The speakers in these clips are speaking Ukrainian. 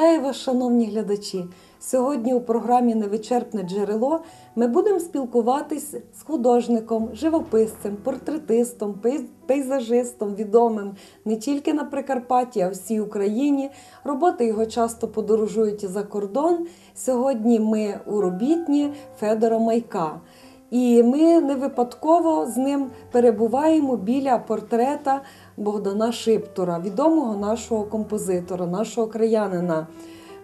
Вітаю вас, шановні глядачі! Сьогодні у програмі Невичерпне джерело ми будемо спілкуватись з художником, живописцем, портретистом, пейз- пейзажистом, відомим не тільки на Прикарпатті, а всій Україні. Роботи його часто подорожують і за кордон. Сьогодні ми у робітні Федора Майка. І ми не випадково з ним перебуваємо біля портрета Богдана Шиптура, відомого нашого композитора, нашого краянина.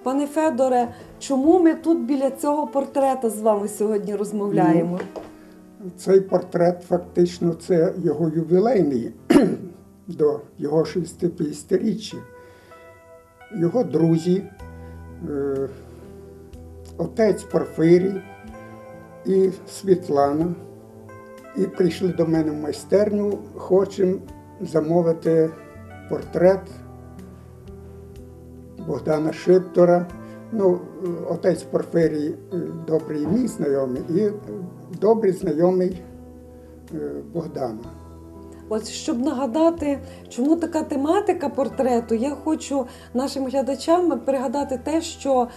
Пане Федоре, чому ми тут біля цього портрета з вами сьогодні розмовляємо? Цей портрет фактично це його ювілейний до його 65-річчя. Його друзі, е, отець Порфирій і Світлана. І прийшли до мене в майстерню, хочемо замовити портрет Богдана Шиптора. Ну, отець Порфирій е, добрий мій знайомий і добрий знайомий е, Богдана. От щоб нагадати, чому така тематика портрету, я хочу нашим глядачам пригадати те, що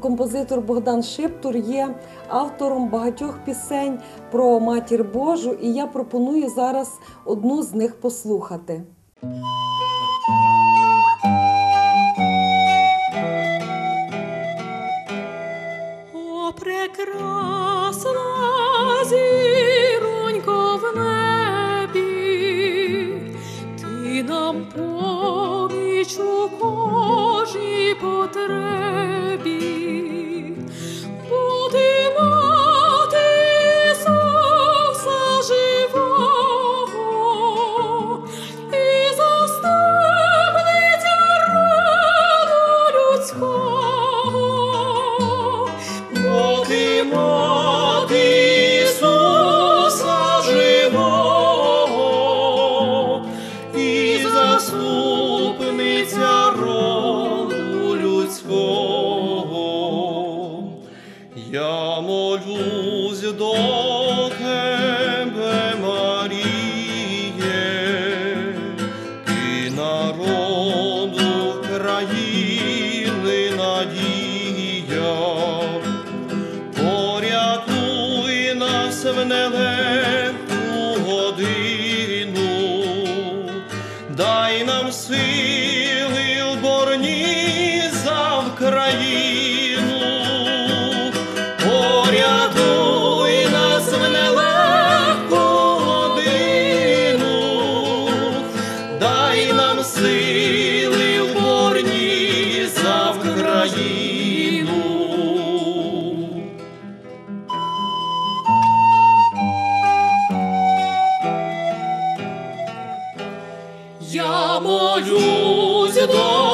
композитор Богдан Шиптур є автором багатьох пісень про матір Божу, і я пропоную зараз одну з них послухати. О, прекрасна поміч у кожній потребі. Я молюсь до Isidore.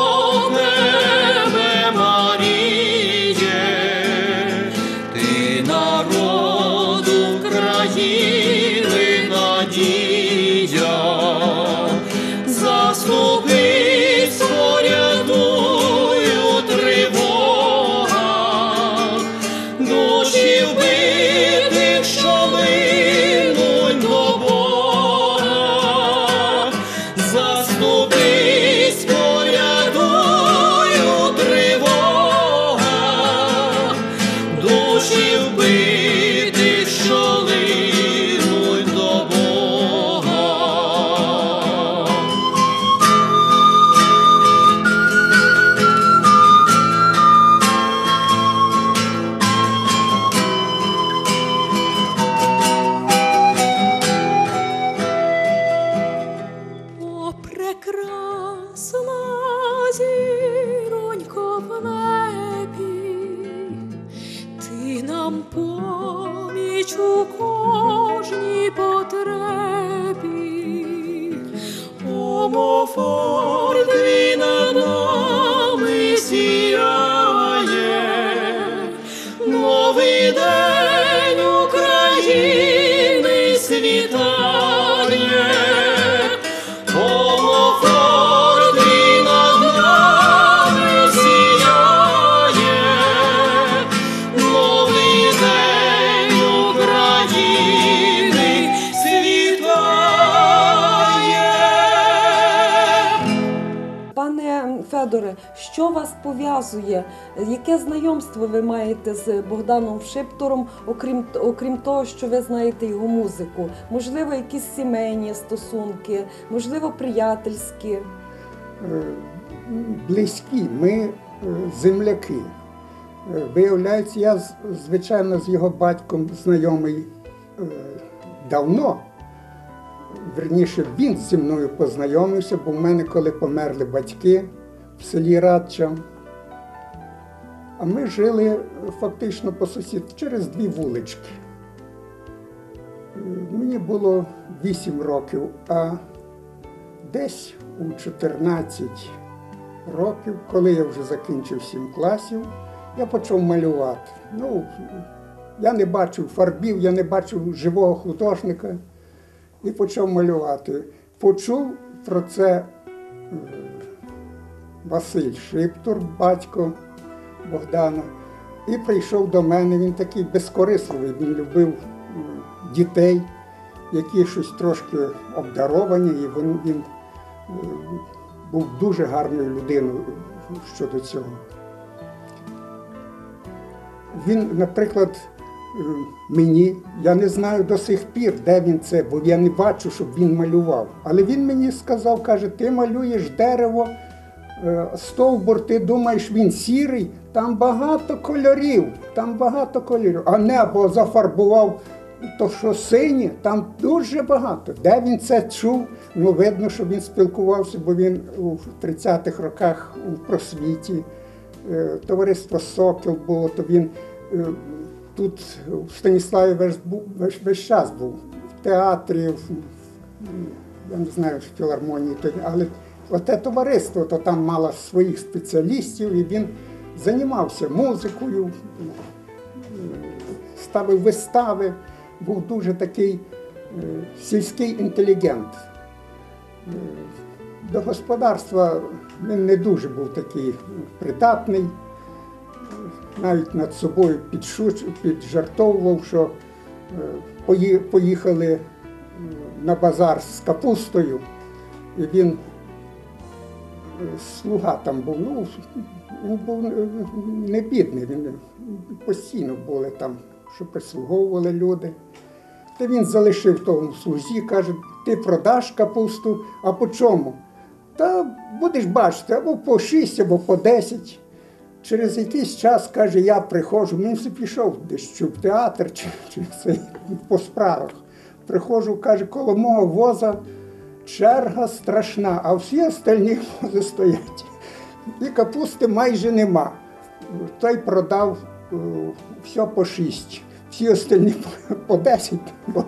Знайомство ви маєте з Богданом Шиптором, окрім, окрім того, що ви знаєте його музику? Можливо, якісь сімейні стосунки, можливо, приятельські. Е, близькі, ми е, земляки. Е, Виявляється, я звичайно з його батьком знайомий давно. Верніше, він зі мною познайомився, бо в мене, коли померли батьки в селі Радча, а ми жили фактично по сусідству через дві вулички. Мені було 8 років, а десь у 14 років, коли я вже закінчив 7 класів, я почав малювати. Ну, я не бачив фарбів, я не бачив живого художника і почав малювати. Почув про це е, Василь Шиптур, батько Богдана, і прийшов до мене. Він такий безкорисливий, він любив дітей, які щось трошки обдаровані, і він, він е, був дуже гарною людиною щодо цього. Він, наприклад, е, мені, я не знаю до сих пір, де він це, бо я не бачу, щоб він малював. Але він мені сказав, каже, ти малюєш дерево, стовбур, ти думаєш, він сірий, там багато кольорів, там багато кольорів. А небо зафарбував, то що синє, там дуже багато. Де він це чув? Ну, видно, що він спілкувався, бо він у 30-х роках у просвіті. Е, Товариство Сокіл було, то він е, тут в Станіславі весь, весь, весь час був в театрі, в, я не знаю, в філармонії, але оте товариство то там мало своїх спеціалістів, і він займався музикою, ставив вистави, був дуже такий е, сільський інтелігент. Е, До господарства він не дуже був такий придатний, навіть над собою піджартовував, що е, поїхали е, на базар з капустою, і він е, слуга там був. Ну, він був не бідний, він постійно були там, що прислуговували люди. Та він залишив тому слузі, каже, ти продаш капусту, а по чому? Та будеш бачити, або по 6, або по 10. Через якийсь час, каже, я приходжу, він все пішов десь чи в театр, чи, чи це, по справах. Приходжу, каже, коло мого воза черга страшна, а всі остальні вози стоять. І капусти майже нема. Той продав е, все по 6, всі остальні по- по 10. Бо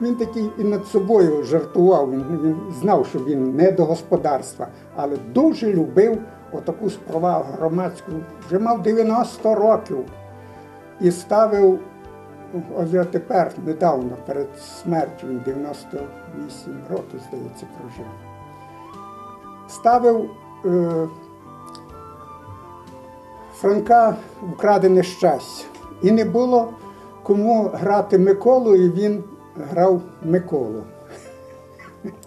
він такий і над собою жартував, він, знав, що він не до господарства, але дуже любив отаку справу громадську. Вже мав 90 років і ставив, ось я тепер недавно перед смертю, він 98 років, здається, прожив. Ставив е, Франка вкрадене щастя. І не було кому грати Миколу, і він грав Миколу.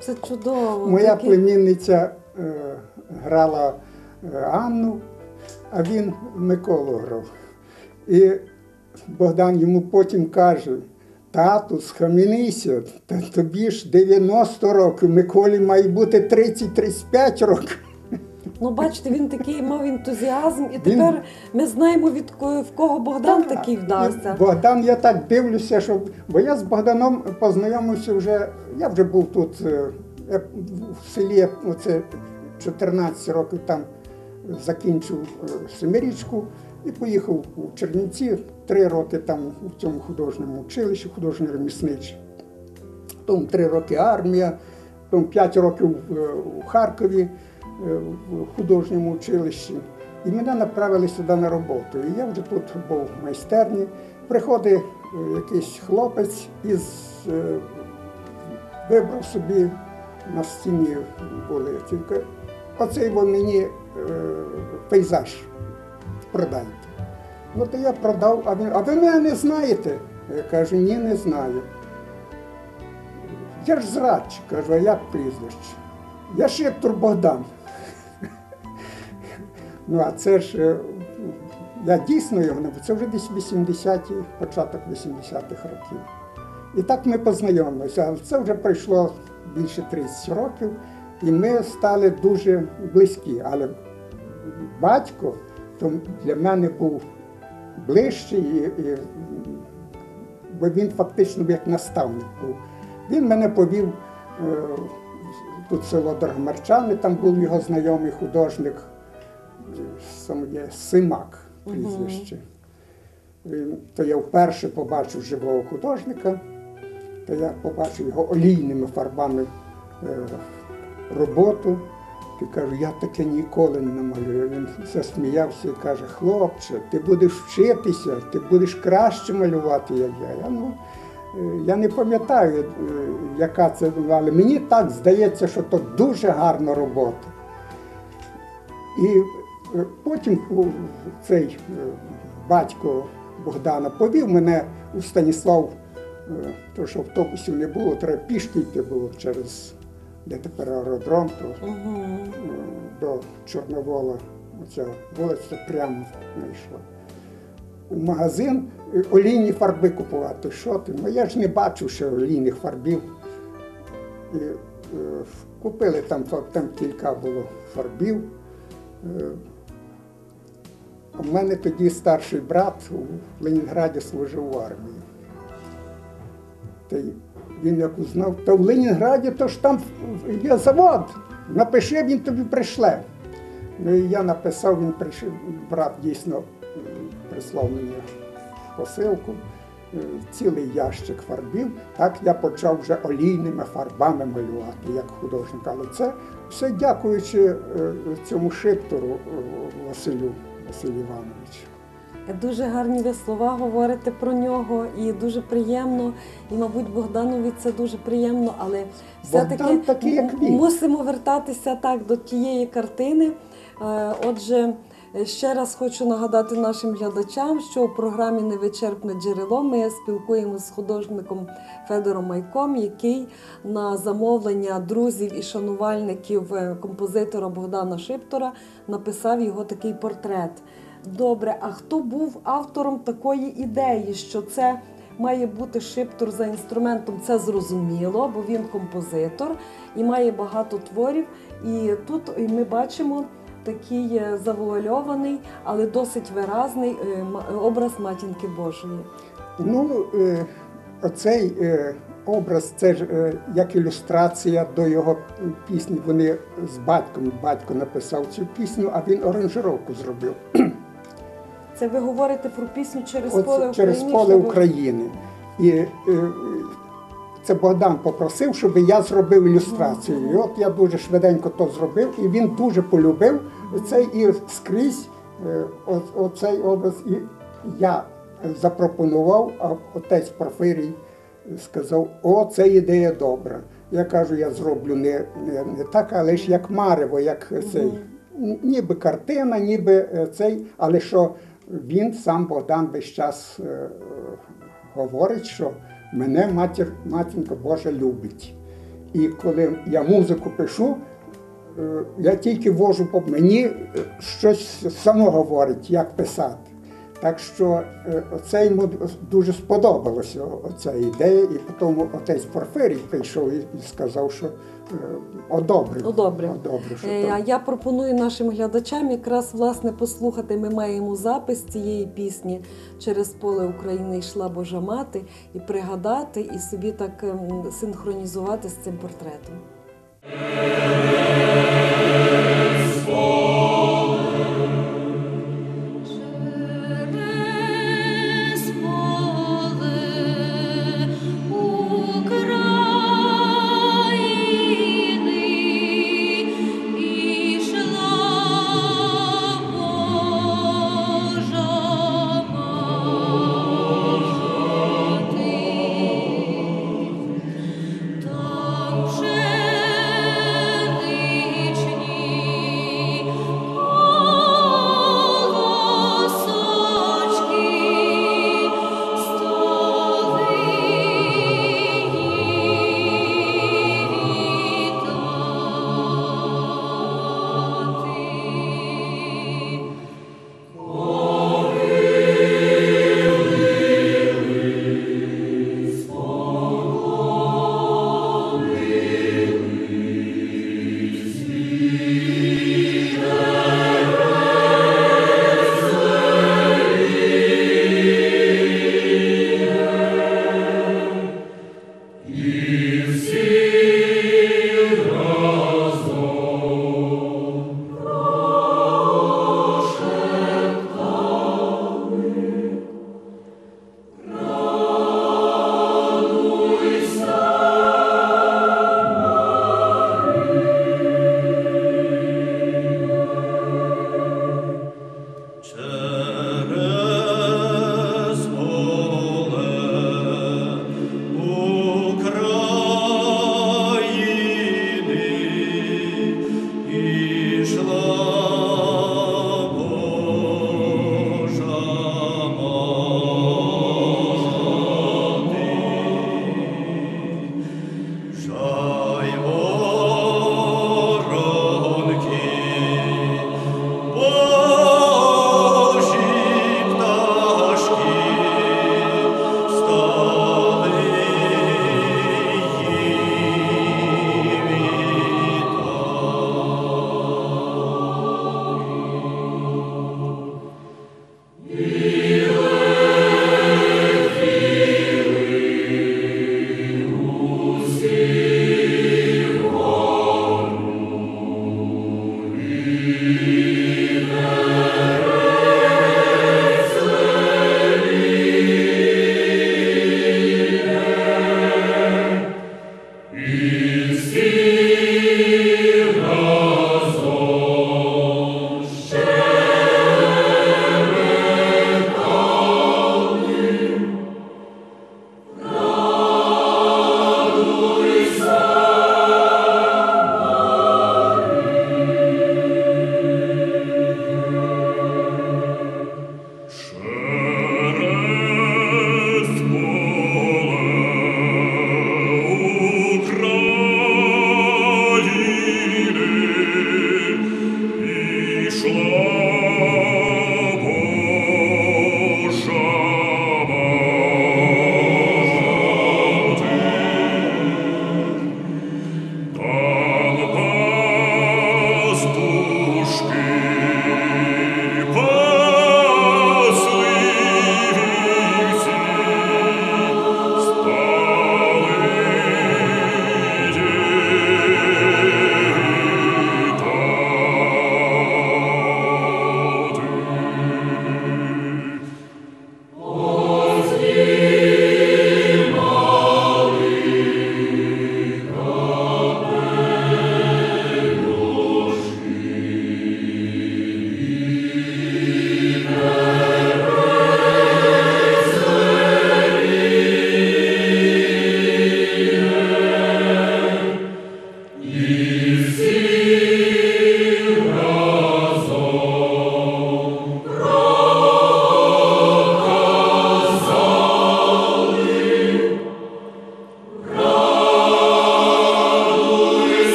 Це чудово. Моя Такий- племінниця е, грала е, Анну, а він Миколу грав. І Богдан йому потім каже: тату, схаменися, та тобі ж 90 років, Миколі має бути 30-35 років. Ну, бачите, він такий мав ентузіазм, і тепер ми знаємо, від ко- в кого Богдан Так. такий вдався. Богдан, я так дивлюся, що бо я з Богданом познайомився вже. Я вже був тут е, я в селі, оце 14 років там закінчив е, семирічку і поїхав у Чернівці. Три роки там у цьому художньому училищі, художньо ремісничі. Потім три роки армія, потім п'ять років е, у Харкові е, в художньому училищі. І мене направили сюди на роботу. І я вже тут був в майстерні. Приходить е, якийсь хлопець із вибрав собі на стіні були тільки оцей мені пейзаж продайте. Ну то я продав, а він, а ви мене не знаєте? Я кажу, ні, не знаю. Я ж зрадчик, кажу, а як прізвище? Я Шептур Богдан. Ну а це ж е, я дійсно його не це вже десь 80-ті, початок 80-х років. І так ми познайомилися. Але це вже пройшло більше 30 років, і ми стали дуже близькі. Але батько то для мене був ближчий, і, і, бо він фактично як наставник був. Він мене повів е, тут село Драгомарчани, там був його знайомий художник, сам є Симак прізвище. То я вперше побачив живого художника, то я побачив його олійними фарбами е, роботу. І кажу, я таке ніколи не намалюю. Він засміявся і каже, хлопче, ти будеш вчитися, ти будеш краще малювати, як я. Я, ну, е, я не пам'ятаю, е, яка це, але мені так здається, що то дуже гарна робота. І е, потім цей батько Богдана повів мене у Станіслав, тому що автобусів не було, треба пішки йти було через де тепер аеродром, то Угу. до Чорновола. Оця вулиця прямо знайшла. У магазин е, олійні фарби купувати. Що ти? Ну я ж не бачив ще олійних фарбів. І, е, купили там, там кілька було фарбів. Е, в мене тоді старший брат у Ленінграді служив в армії. Та він як узнав, то в Ленінграді то ж там є завод. Напиши, він тобі пришле. Ну і я написав, він прийшов, брат дійсно прислав мені посилку, е, цілий ящик фарбів. Так я почав вже олійними фарбами малювати як художник. Але це все дякуючи е, цьому шиптору е, Василю Василю Івановичу. Дуже гарні ви слова говорите про нього, і дуже приємно. І, мабуть, Богданові це дуже приємно, але все-таки мусимо вертатися так до тієї картини. Е, Отже, ще раз хочу нагадати нашим глядачам, що у програмі Невичерпне джерело ми спілкуємося з художником Федором Майком, який на замовлення друзів і шанувальників е, композитора Богдана Шиптора написав його такий портрет. Добре, а хто був автором такої ідеї, що це має бути шиптор за інструментом? Це зрозуміло, бо він композитор і має багато творів. І тут ми бачимо такий е, завуальований, але досить виразний е, образ матінки Божої. Ну, е, оцей образ, це ж як ілюстрація до його пісні. Вони з батьком, батько написав цю пісню, а він оранжировку зробив. Це ви говорите про пісню через поле через поле щоб- України. І е, це Богдан попросив, щоб я зробив ілюстрацію. І от я дуже швиденько то зробив, і він дуже полюбив цей і скрізь е, о- оцей образ. І я запропонував, а отець Порфирій сказав: о, це ідея добра. Я кажу, я зроблю не, не, не так, але ж як марево, як цей. Ніби картина, ніби е, цей, але що він сам Богдан весь час е, говорить, що мене матір, матінка Божа любить. І коли я музику пишу, е, я тільки вожу по мені е, щось само говорить, як писати. Так що е, це йому дуже сподобалося, оця ідея, і потім отець Порфирій прийшов і і сказав, що е, одобрив. Одобрив. одобрив що Е, я пропоную нашим глядачам якраз власне послухати. Ми маємо запис цієї пісні через поле України йшла Божа мати і пригадати, і собі так ем, синхронізувати з цим портретом.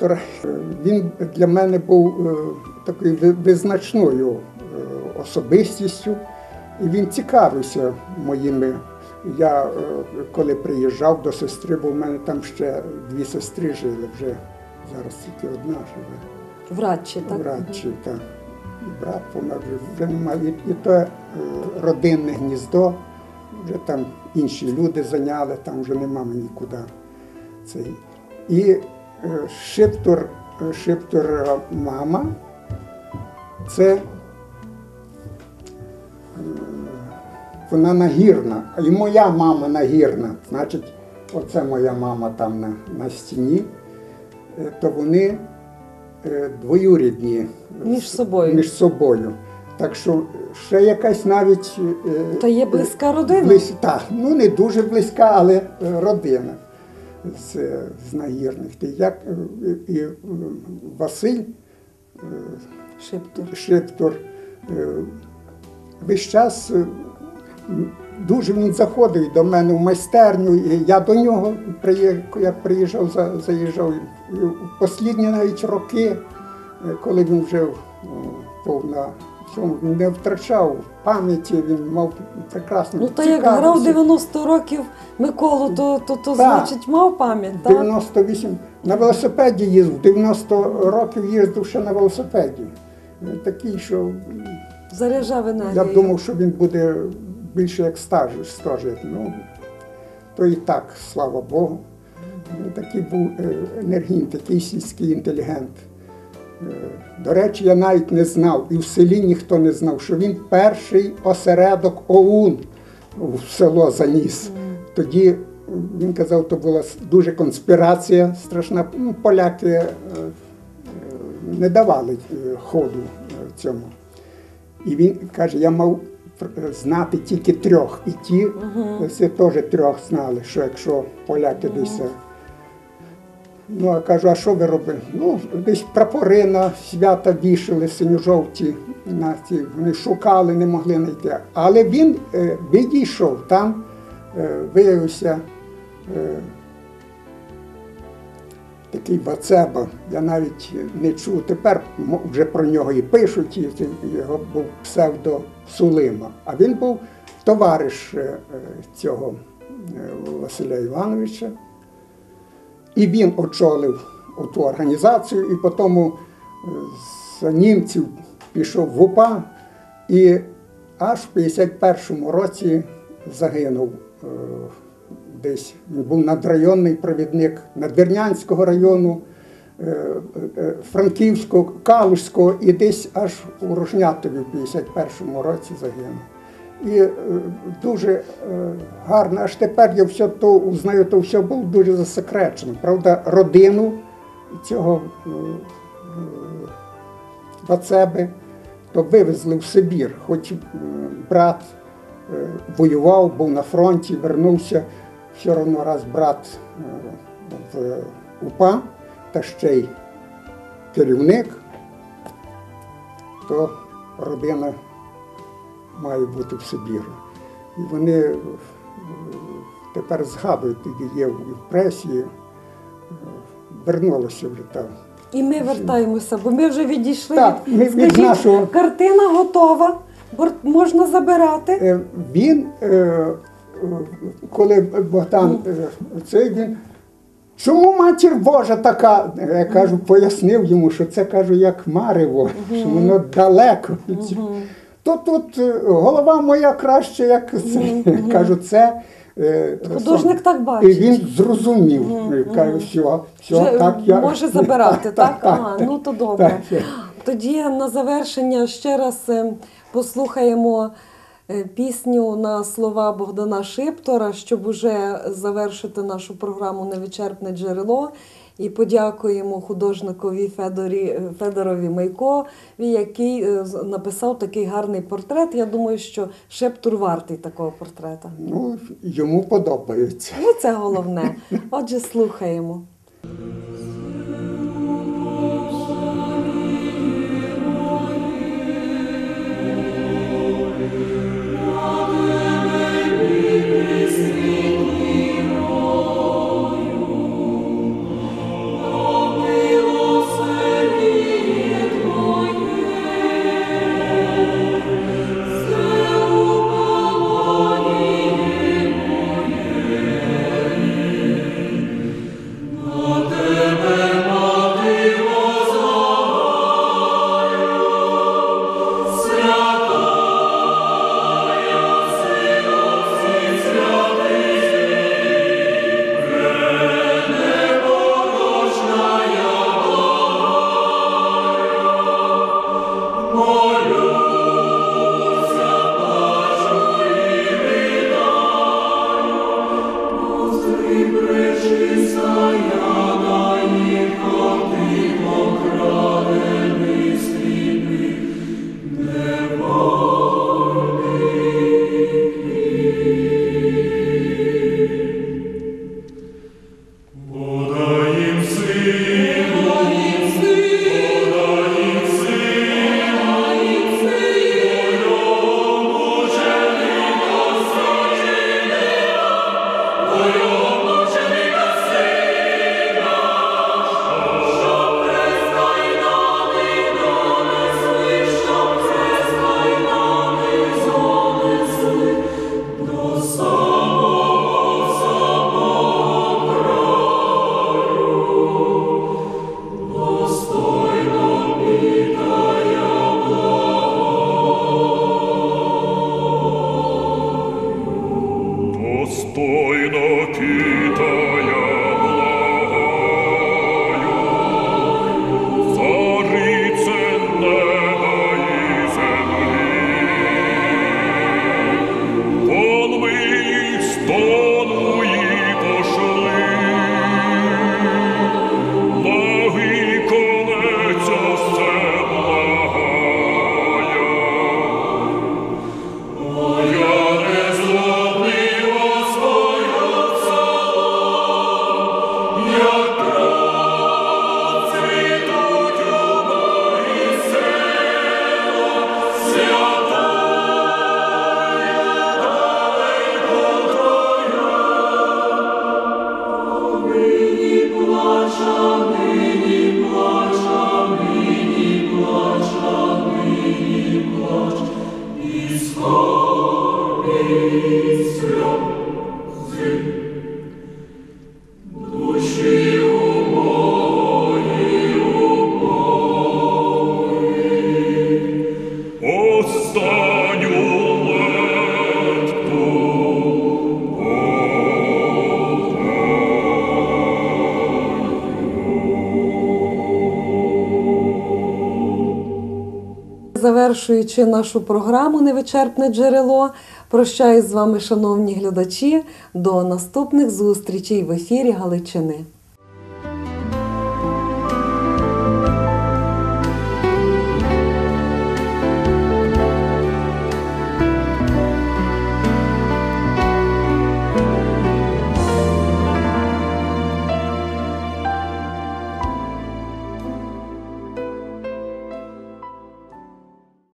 Богдана Він для мене був е, такою визначною е, особистістю. І він цікавився моїми. Я е, коли приїжджав до сестри, бо в мене там ще дві сестри жили, вже зараз тільки одна живе. В Радчі, так? Братчі, так. І брат помер, вже- немає. І, і то родинне гніздо, вже там інші люди зайняли, там вже нема мені куди. Цей. І е, Шиптор, е, е, мама, це е, вона нагірна, і моя мама нагірна. Значить, оце моя мама там на, на стіні, то вони двоюрідні Між собою. Між собою. Так що ще якась навіть. Та є близька родина. Близь, так, ну не дуже близька, але родина з, з нагірних. Як, е, і, е, Василь, е, Шиптур. Шиптор. Е, Весь час е, дуже він заходив до мене в майстерню, і я до нього, як приїжджав, за- заїжджав. І в Послідні навіть роки, е, коли він вже е, не втрачав пам'яті, він мав прекрасну Ну, та як грав 90 років Миколу, то, то, то Так. значить мав пам'ять, так? 98. На велосипеді їздив, 90 років їздив ще на велосипеді. Е, Такий, що Заряджав я енергію. б думав, що він буде більше як стаж, 100 жити. Ну, то і так, слава Богу. Е, Такий був е, енергійний, такий сільський інтелігент. Е, До речі, я навіть не знав, і в селі ніхто не знав, що він перший осередок ОУН в село заніс. Тоді він казав, то була дуже конспірація страшна. Ну, Поляки е, е, не давали е, ходу е, цьому. І він каже, я мав знати тільки трьох. І ті всі теж трьох знали, що якщо поляки десь. Ну, а кажу, а що ви робили? Ну, десь прапори на свята вішали синьо-жовті, на ці, вони шукали, не могли знайти. Але він е, відійшов, там е, виявився е, такий Бацеба. Я навіть не чув. Тепер вже про нього і пишуть, і його був псевдо Сулима. А він був товариш е, е, цього е, Василя Івановича. І він очолив ту організацію, і потім е, з німців пішов в УПА і аж в 51-му році загинув. е, Десь він був надрайонний провідник Надвірнянського району, е, Франківського, Калузького і десь аж у Рожнятові в 51-му році загинув. І е, дуже е, гарно, аж тепер я все то узнаю, то все було дуже засекречено. Правда, родину цього е, е, Бацеби то вивезли в Сибір, хоч брат воював, був на фронті, вернувся, все одно раз брат в УПА та ще й керівник, то родина має бути в Сибіру. І вони е, тепер згадують, тоді є в пресі, е, вернулося вже там. І ми вертаємося, бо ми вже відійшли. Так, від- ми від нашого- картина готова, можна забирати. Е, Він, коли Богдан цей він. Чому матір Божа така? Я кажу, пояснив йому, що це кажу як марево, що воно далеко. від цього. То тут е, голова моя краще, як це. Кажу, це. е, Художник так бачить. І він зрозумів. Кажу, все, все, Вже так я. може забирати, так? Ага, ну то добре. так. Тоді на завершення ще раз е, послухаємо пісню на слова Богдана Шиптора, щоб уже завершити нашу програму Невичерпне джерело. І подякуємо художникові Федорі, Федорові Майкові, який е, написав такий гарний портрет. Я думаю, що Шептур вартий такого портрета. Ну, йому подобається. Ну, це головне. Отже, слухаємо. Завершуючи нашу програму Невичерпне джерело, прощаюсь з вами, шановні глядачі, до наступних зустрічей в ефірі Галичини.